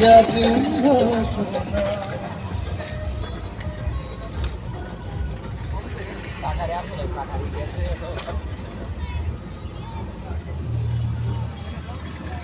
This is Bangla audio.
Gracias.